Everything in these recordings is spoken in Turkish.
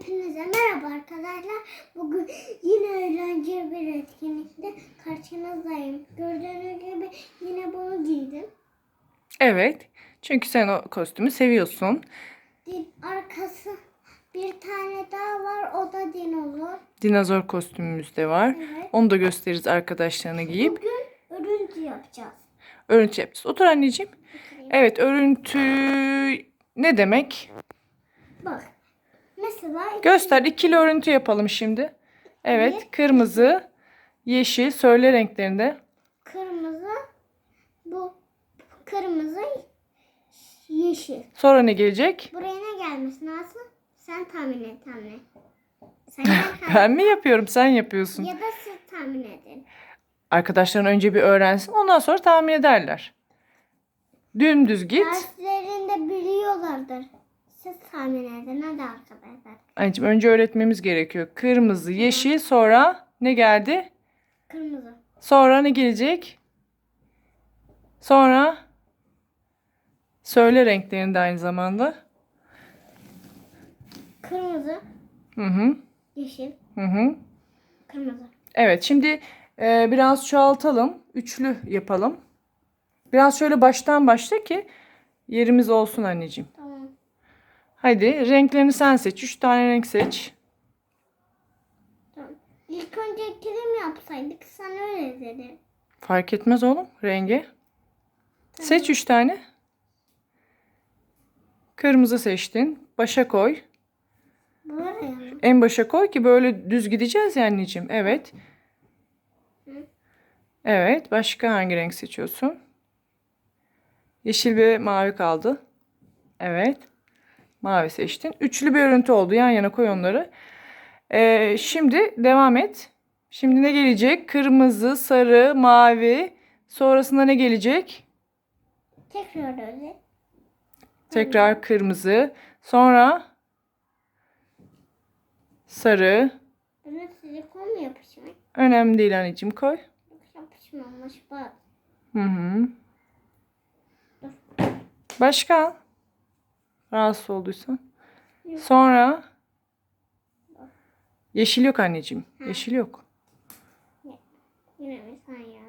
Hepinize merhaba arkadaşlar. Bugün yine eğlenceli bir etkinlikte karşınızdayım. Gördüğünüz gibi yine bunu giydim. Evet. Çünkü sen o kostümü seviyorsun. Din arkası bir tane daha var o da dinozor. Dinozor kostümümüz de var. Evet. Onu da gösteririz arkadaşlarına giyip. Bugün örüntü yapacağız. Örüntü yapacağız. Otur anneciğim. Evet örüntü ne demek? Bak. Mesela Göster. ikili örüntü yapalım şimdi. Evet. Kırmızı, yeşil. Söyle renklerinde. kırmızı bu kırmızı yeşil. Sonra ne gelecek? Buraya ne gelmesi lazım? Sen tahmin et tahmin et. Sen gel tahmin Ben mi yapıyorum? Sen yapıyorsun. Ya da siz tahmin edin. Arkadaşların önce bir öğrensin. Ondan sonra tahmin ederler. Dümdüz git. Derslerinde biliyorlardır. Siz tahmin edin hadi arkadaşlar. Anneciğim önce öğretmemiz gerekiyor. Kırmızı, yeşil sonra ne geldi? Kırmızı. Sonra ne gelecek? Sonra söyle renklerini de aynı zamanda. Kırmızı. Hı hı. Yeşil. Hı hı. Kırmızı. Evet şimdi e, biraz çoğaltalım. Üçlü yapalım. Biraz şöyle baştan başla ki yerimiz olsun anneciğim. Tamam. Hadi renklerini sen seç. Üç tane renk seç. Tamam. İlk önce kilim yapsaydık sen öyle dedin. Fark etmez oğlum rengi. Seç üç tane. Kırmızı seçtin. Başa koy. Buraya mı? En başa koy ki böyle düz gideceğiz ya anneciğim. Evet. Evet. Başka hangi renk seçiyorsun? Yeşil ve mavi kaldı. Evet. Mavi seçtin. Üçlü bir örüntü oldu. Yan yana koy onları. Ee, şimdi devam et. Şimdi ne gelecek? Kırmızı, sarı, mavi. Sonrasında ne gelecek? Tekrar öyle. Tekrar kırmızı. Sonra sarı. Buna silikon mu yapışmış? Önemli değil anneciğim koy. Yapışmamış bak. Hı hı. Başka? Rahatsız olduysan. Yok. Sonra yeşil yok anneciğim. Yeşil yok. Yine mi sen ya?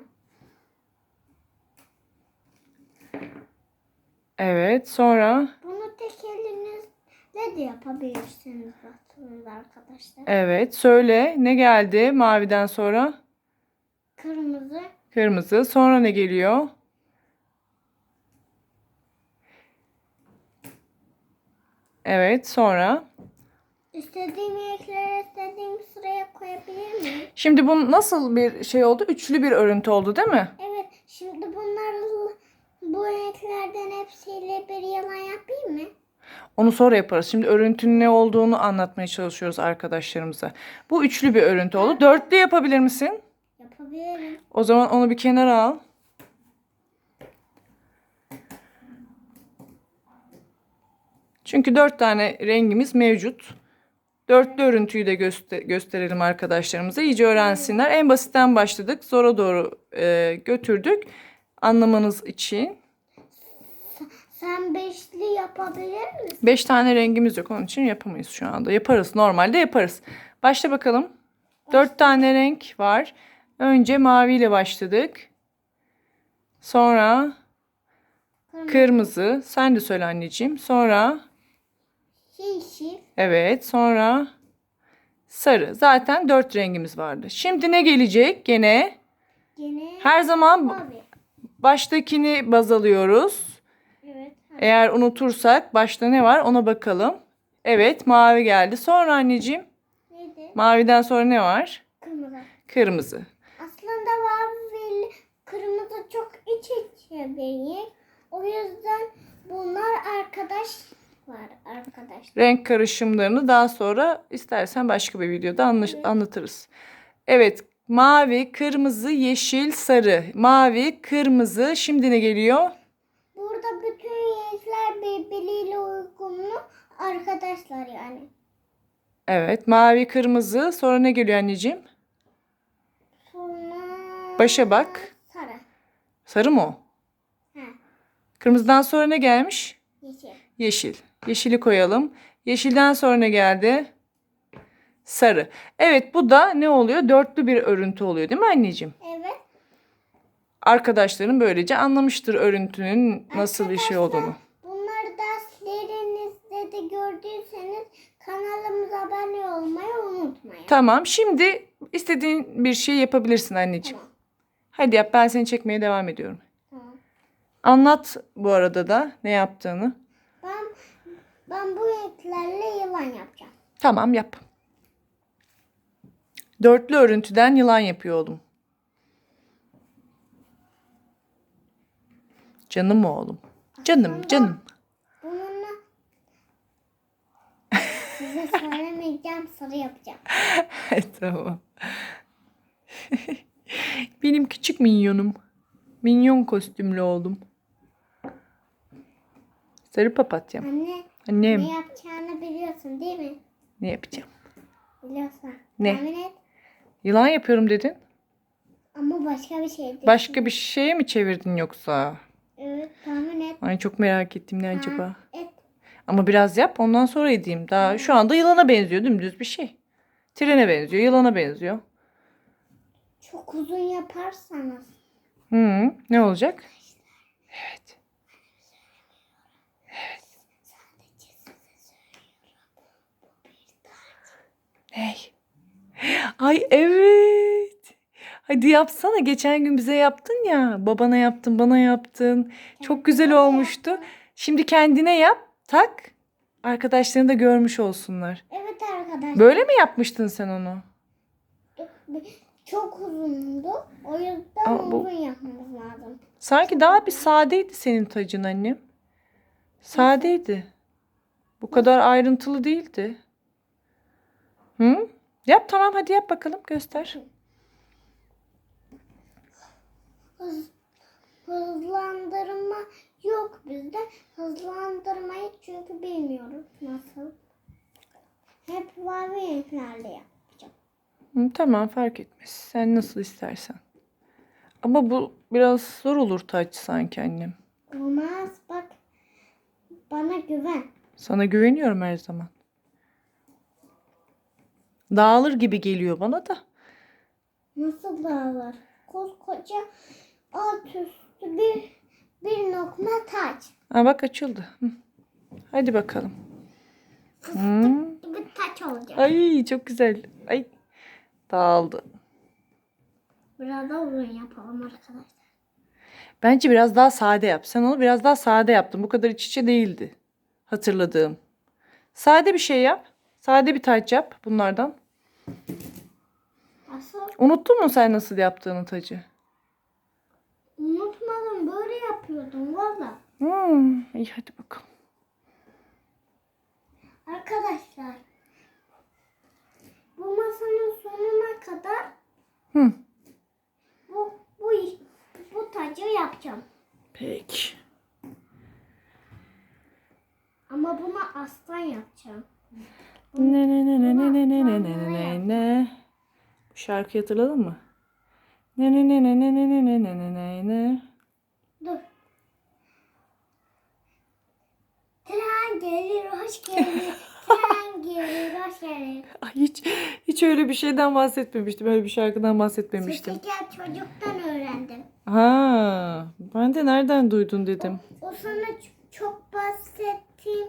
Evet. Sonra Bunu tek elinizle de yapabilirsiniz aslında arkadaşlar. evet. Söyle ne geldi maviden sonra? Kırmızı, Kırmızı. Sonra ne geliyor? Evet. Sonra. İstediğim renkleri istediğim sıraya koyabilir miyim? Şimdi bu nasıl bir şey oldu? Üçlü bir örüntü oldu değil mi? Evet, şimdi bunlarla bu renklerden hepsiyle bir yalan yapayım mı? Onu sonra yaparız. Şimdi örüntünün ne olduğunu anlatmaya çalışıyoruz arkadaşlarımıza. Bu üçlü bir örüntü oldu. Dörtlü yapabilir misin? Yapabilirim. O zaman onu bir kenara al. Çünkü dört tane rengimiz mevcut. Dörtlü örüntüyü de göster- gösterelim arkadaşlarımıza. İyice öğrensinler. En basitten başladık. Zora doğru e, götürdük. Anlamanız için. Sen beşli yapabilir misin? Beş tane rengimiz yok. Onun için yapamayız şu anda. Yaparız. Normalde yaparız. Başla bakalım. Dört tane renk var. Önce maviyle başladık. Sonra kırmızı. Sen de söyle anneciğim. Sonra yeşil, evet. Sonra sarı. Zaten dört rengimiz vardı. Şimdi ne gelecek? Gene gene her zaman mavi. baştakini baz alıyoruz. Evet. ha, Eğer unutursak başta ne var ona bakalım. Evet mavi geldi. Sonra anneciğim Neydi? maviden sonra ne var? Kırmızı. Kırmızı. Aslında mavi ile kırmızı çok iç içe renk. O yüzden bunlar arkadaş var arkadaşlar. Renk karışımlarını daha sonra istersen başka bir videoda anla- anlatırız. Evet mavi, kırmızı, yeşil, sarı. Mavi, kırmızı. Şimdi ne geliyor? Burada bütün renkler birbiriyle uyumlu arkadaşlar yani. Evet mavi, kırmızı. Sonra ne geliyor anneciğim? Sonra Başa bak. sarı. Sarı mı o? Kırmızıdan sonra ne gelmiş? yeşil. Yeşil. Yeşili koyalım. Yeşilden sonra ne geldi? Sarı. Evet bu da ne oluyor? Dörtlü bir örüntü oluyor değil mi anneciğim? Evet. Arkadaşların böylece anlamıştır örüntünün nasıl bir şey olduğunu. Bunları derslerinizde de gördüyseniz kanalımıza abone olmayı unutmayın. Tamam şimdi istediğin bir şey yapabilirsin anneciğim. Tamam. Hadi yap ben seni çekmeye devam ediyorum. Tamam. Anlat bu arada da ne yaptığını. Ben bu renklerle yılan yapacağım. Tamam yap. Dörtlü örüntüden yılan yapıyor oğlum. Canım oğlum. Canım canım. Bununla size söylemeyeceğim sarı yapacağım. tamam. Benim küçük minyonum. Minyon kostümlü oğlum. Sarı papatyam. Anne Annem ne yapacağını biliyorsun değil mi? ne yapacağım? Biliyorsun. Ne? Tahmin et. Yılan yapıyorum dedin. Ama başka bir şey değil. Başka bir şeye mi çevirdin yoksa? Evet tahmin et. Ay çok merak ettim ne acaba? Et. Ama biraz yap ondan sonra edeyim. Daha şu anda yılana benziyor dümdüz bir şey. Trene benziyor, yılana benziyor. Çok uzun yaparsanız. Hı, ne olacak? Evet. Ney? Ay evet. Hadi yapsana. Geçen gün bize yaptın ya. Babana yaptın, bana yaptın. Çok güzel olmuştu. Şimdi kendine yap, tak. Arkadaşlarını da görmüş olsunlar. Evet arkadaşlar. Böyle mi yapmıştın sen onu? Çok uzundu. O yüzden Aa, bu- uzun yapmamız lazım. Sanki daha bir sadeydi senin tacın annem. Sadeydi. Bu kadar ayrıntılı değildi. Hı? Yap tamam hadi yap bakalım göster. Hız, hızlandırma yok bizde. Hızlandırmayı çünkü bilmiyoruz nasıl. Hep mavi renklerle yapacağım. Hı, tamam fark etmez. Sen nasıl istersen. Ama bu biraz zor olur taç sanki annem. Olmaz bak. Bana güven. Sana güveniyorum her zaman. Dağılır gibi geliyor bana da. Nasıl dağılır? Koskoca alt üstü bir, bir lokma taç. Ha bak açıldı. Hı. Hadi bakalım. Hı. Bir taç olacak. Ay çok güzel. Ay dağıldı. Biraz da uzun yapalım arkadaşlar. Bence biraz daha sade yap. Sen onu biraz daha sade yaptın. Bu kadar iç içe değildi. Hatırladığım. Sade bir şey yap. Sade bir taç yap bunlardan. Asıl Unuttun mu sen nasıl yaptığını tacı? unutmadım böyle yapıyordum valla. Hmm, iyi hadi bakalım. Arkadaşlar bu masanın sonuna kadar Hı. bu bu bu tacı yapacağım. Peki. Ama buna aslan yapacağım. Ne ne ne ne ne ne ne ne ne ne ne ne. Bu şarkıyı hatırladın mı? Ne ne ne ne ne ne ne ne ne ne ne ne. Dur. Tren gelir, hoş gelir. Tren gelir, hoş gelir. Ay hiç hiç öyle bir şeyden bahsetmemiştim. Öyle bir şarkıdan bahsetmemiştim. Spiker çocuktan öğrendim. Ha, ben de nereden duydun dedim. O sana ç- çok bahsettiğim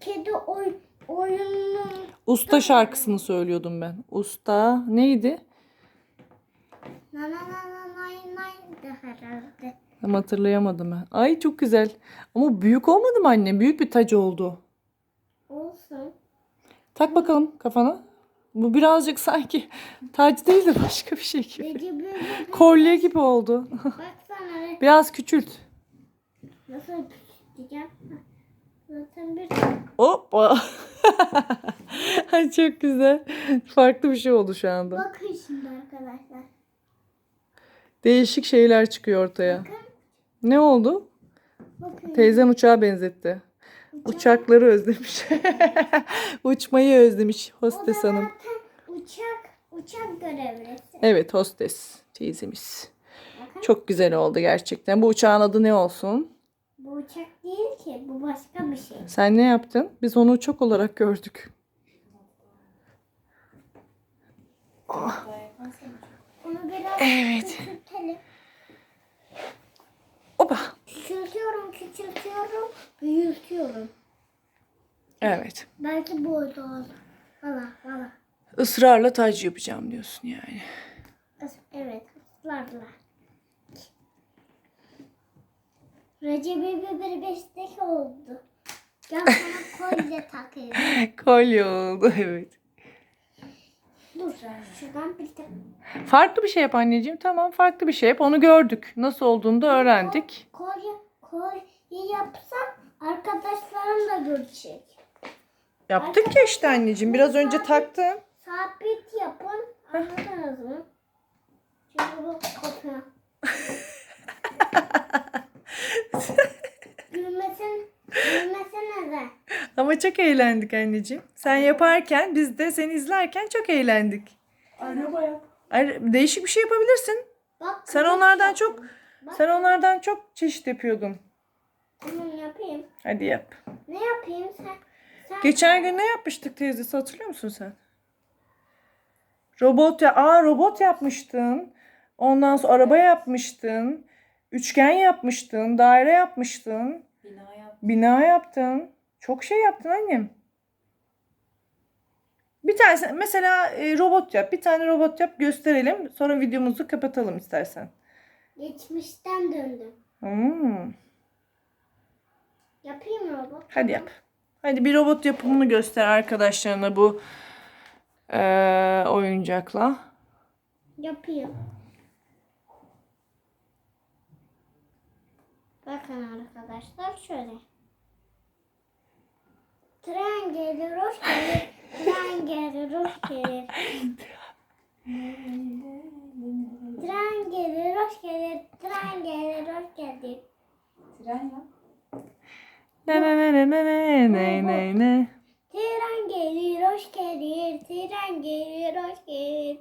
kedi oy oyununun Usta şarkısını söylüyordum ben. Usta neydi? na na na na nay naydı herhalde. Tam hatırlayamadım ben. Ay çok güzel. Ama büyük olmadı mı anne? Büyük bir tac oldu. Olsun. Tak bakalım kafana. Bu birazcık sanki tac değil de başka bir şey gibi. Kolye gibi oldu. baksana Biraz küçült. nasıl diyeceğim. Zaten bir Hoppa. Ay çok güzel. Farklı bir şey oldu şu anda. bakın şimdi arkadaşlar. Değişik şeyler çıkıyor ortaya. Bakın. Ne oldu? Bakın. Teyzem uçağa benzetti. Uçakları özlemiş. Uçmayı özlemiş hostes hanım. uçak uçak görevlisi. Evet hostes teyzemiz. Bakın. Çok güzel oldu gerçekten. Bu uçağın adı ne olsun? Bu uçak değil ki. Bu başka bir şey. Sen ne yaptın? Biz onu uçak olarak gördük. Oh. Onu biraz evet. küçültelim. Oba. Küçültüyorum, küçültüyorum, büyütüyorum. Evet. Belki bu oldu. Valla, valla. Israrla tac yapacağım diyorsun yani. Evet, ısrarla. Recep'e bir beşteki oldu. Gel sana kolye takayım. Kolye oldu evet. Dur şuradan bir tek. Farklı bir şey yap anneciğim. Tamam farklı bir şey yap. Onu gördük. Nasıl olduğunu da öğrendik. Kolye, kolye yapsam arkadaşlarım da görecek. Yaptık ya işte anneciğim. Biraz önce taktın. Sabit yapın. Anladınız mı? Şimdi bu kopya. Gülmesin, gülmesene de. Ama çok eğlendik anneciğim. Sen yaparken biz de seni izlerken çok eğlendik. Araba yap. Ay, Değişik bir şey yapabilirsin. Bak, Sen kılıç onlardan yaptım. çok Bak, sen onlardan çok çeşit yapıyordun. Tamam yapayım. Hadi yap. Ne yapayım sen? sen Geçen gün ne yapmıştık teyzesi hatırlıyor musun sen? Robot ya Aa robot yapmıştın. Ondan sonra araba yapmıştın. Üçgen yapmıştın, daire yapmıştın, Bina yap. bina yaptın. Çok şey yaptın annem. Bir tanesi mesela e, robot yap. Bir tane robot yap gösterelim. Sonra videomuzu kapatalım istersen. Geçmişten döndüm. Hmm. Yapayım mı robot? Hadi yap. Hadi bir robot yapımını göster arkadaşlarına bu eee, oyuncakla. Yapayım. Bakın arkadaşlar şöyle. Tren gelir, hoş gelir. Tren gelir, hoş gelir. Tren gelir, hoş gelir. Tren gelir, hoş gelir. Tren yap. Ne ne ne ne ne ne ne ne ne. Tren gelir, hoş gelir. Tren gelir, hoş gelir.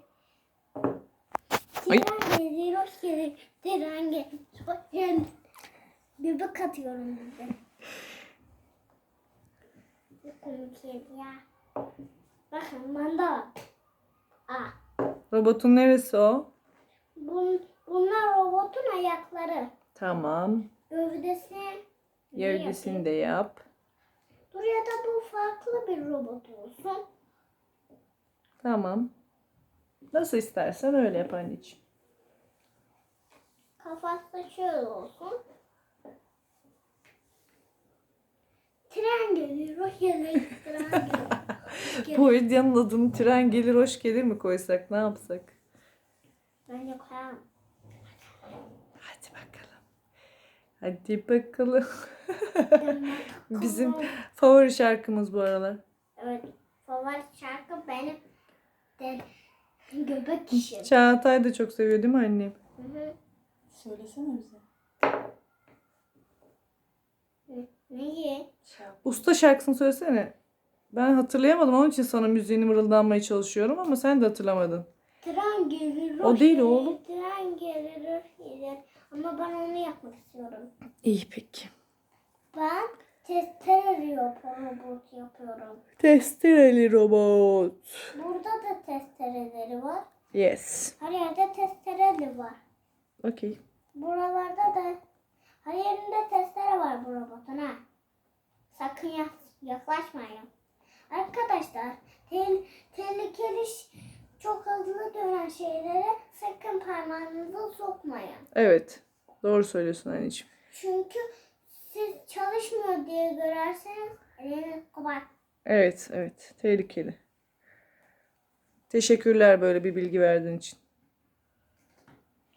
Tren gelir, hoş gelir. Tren gelir, hoş gelir. Göbek atıyorum. Ne komik ya. Bakın banda bak. Aa, Robotun neresi o? bun, bunlar robotun ayakları. Tamam. Gövdesini yapayım? de yap. Dur ya da bu farklı bir robot olsun. Tamam. Nasıl istersen öyle yap anneciğim. Kafası şöyle olsun. Tren gelir, hoş gelir, tren. Bu videonun adını tren gelir hoş gelir mi koysak ne yapsak? Bence koyalım. Hadi bakalım. Hadi bakalım. Bizim favori şarkımız bu aralar. Evet, favori şarkı benim de göbek işim. Çağatay da çok seviyor değil mi annem? Hı hı. Söylesene bize. Neyi? Usta şarkısını söylesene. Ben hatırlayamadım onun için sana müziğini mırıldanmaya çalışıyorum ama sen de hatırlamadın. Tren gelir, O değil gelir, oğlum. Tren gelir. Ama ben onu yapmak istiyorum. İyi peki. Ben testere yap- robot yapıyorum. Testereli robot. Burada da testereleri var. Yes. Her yerde testere var. Okey. Buralarda da her yerinde testere var bu robotun ha. Sakın yak- yaklaşmayın. Arkadaşlar te- tehlikeli çok hızlı dönen şeylere sakın parmağınızı sokmayın. Evet. Doğru söylüyorsun anneciğim. Çünkü siz çalışmıyor diye görerseniz eliniz kopar. Evet, evet. Tehlikeli. Teşekkürler böyle bir bilgi verdiğin için.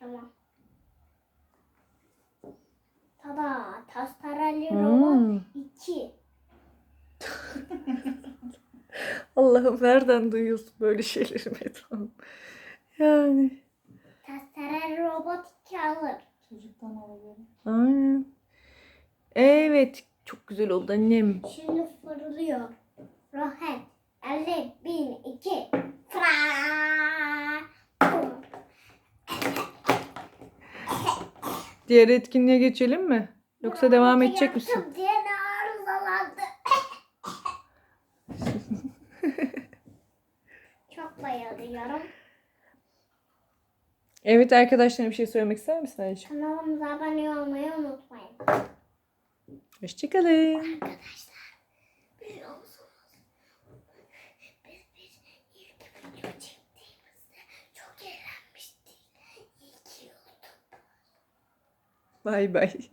Tamam. Tada tastareli Hmm. robot 2. Allah'ım nereden duyuyorsun böyle şeyleri Metan? Yani. Tastareli robot 2 alır. Çocuktan alabilirim. Aynen. Evet. Çok güzel oldu annem. Şimdi fırlıyor. Rohet 50 bin 2. Fra. Diğer etkinliğe geçelim mi? Yoksa devam edecek misin? diye ne arızalandı. Çok bayılıyorum. Evet arkadaşlarına bir şey söylemek ister misin Ali'ciğim? Kanalımıza abone olmayı unutmayın. Hoşçakalın. Arkadaşlar biliyor Bay bay.